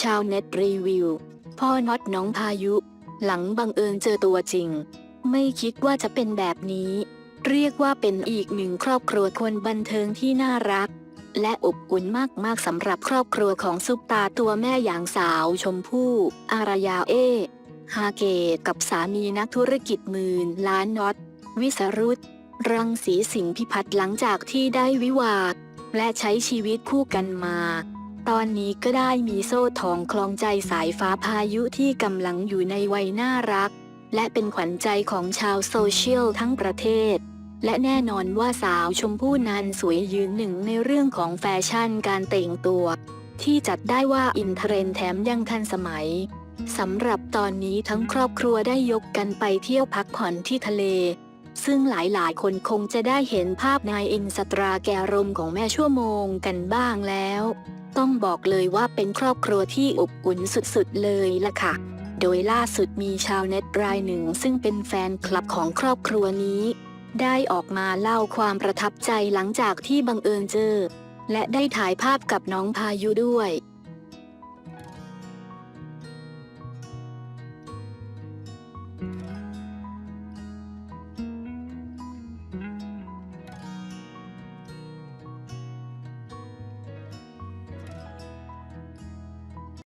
ชาวเน็ตรีวิว พ่อน็อตน้องพายุ หลังบังเอิญเจอตัวจริง ไม่คิดว่าจะเป็นแบบนี้ เรียกว่าเป็นอีกหนึ่งครอบครัวคนบันเทิงที่น่ารัก และอบอุ่นมากๆสำหรับครอบครัวของซุปตาตัวแม่อย่างสาวชมพู่ อารยาเอ ฮาเกตกับสามีนักธุรกิจหมื่นล้านน็อต วิสรุตรังสีสิงห์พิพัฒน์หลังจากที่ได้วิวาและใช้ชีวิตคู่กันมา ตอนนี้ก็ได้มีโซ่ทองคลองใจสายฟ้าพายุที่กำลังอยู่ในวัยน่ารัก และเป็นขวัญใจของชาวโซเชียลทั้งประเทศ และแน่นอนว่าสาวชมพู่นั้นสวยยืนหนึ่งในเรื่องของแฟชั่นการแต่งตัว ที่จัดได้ว่าอินเทรนด์แถมยังทันสมัยสำหรับตอนนี้ทั้งครอบครัวได้ยกกันไปเที่ยวพักผ่อนที่ทะเล ซึ่งหลายๆ คนคงจะได้เห็นภาพในอินสตราแกรมของแม่ชั่วโมงกันบ้างแล้ว ต้องบอกเลยว่าเป็นครอบครัวที่อบอุ่นสุด ๆ เลยล่ะค่ะ โดยล่าสุดมีชาวเน็ตรายหนึ่ง ซึ่งเป็นแฟนคลับของครอบครัวนี้ ได้ออกมาเล่าความประทับใจหลังจากที่บังเอิญเจอ และได้ถ่ายภาพกับน้องพายุด้วย